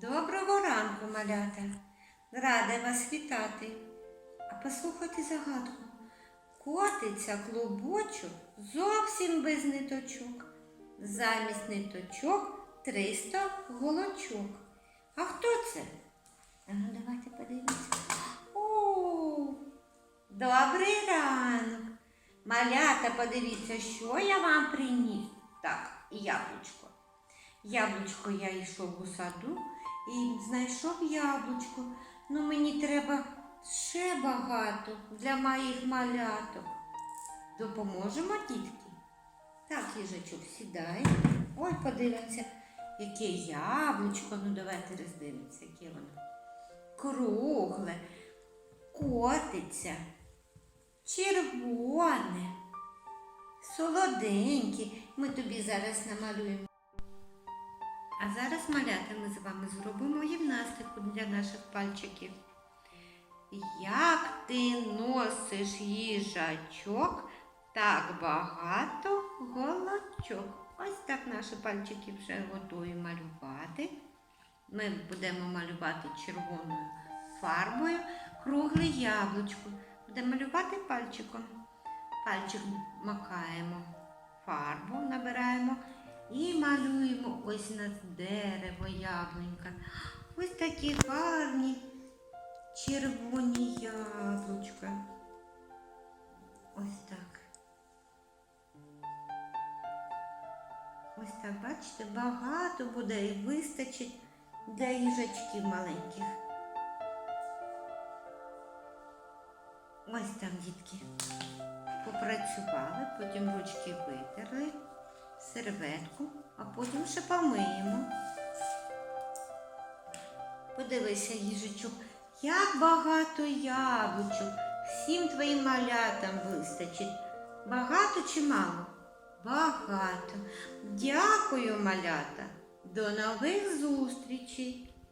Доброго ранку, малята. Рада вас вітати. А послухайте загадку. Котиться клубочок зовсім без ниточок. Замість ниточок 300 голочок. А хто це? Ну давайте подивимося. О, добрий ранок. Малята, подивіться, що я вам приніс. Так, яблучко. Яблучко я йшов у саду і знайшов яблучко. Ну мені треба ще багато для моїх маляток. Допоможемо, дітки? Так, їжачок, сідай. Ой, подивимося, яке яблучко. Ну давайте роздивимося, яке воно. Кругле, котиться, червоне, солоденьке. Ми тобі зараз намалюємо. А зараз, малята, ми з вами зробимо гімнастику для наших пальчиків. Як ти носиш їжачок, так багато голочок. Ось так наші пальчики вже готові малювати. Ми будемо малювати червоною фарбою кругле яблучко. Будемо малювати пальчиком. Пальчик макаємо фарбу, набираємо і малюємо ось на дерево яблунька. Ось такі гарні червоні яблучка. Ось так. Ось так, бачите, багато буде і вистачить для їжачків маленьких. Ось там, дітки, попрацювали, потім ручки витерли, серветку, а потім ще помиємо. Подивися, їжачок, як багато яблучок. Всім твоїм малятам вистачить. Багато чи мало? Багато. Дякую, малята. До нових зустрічей.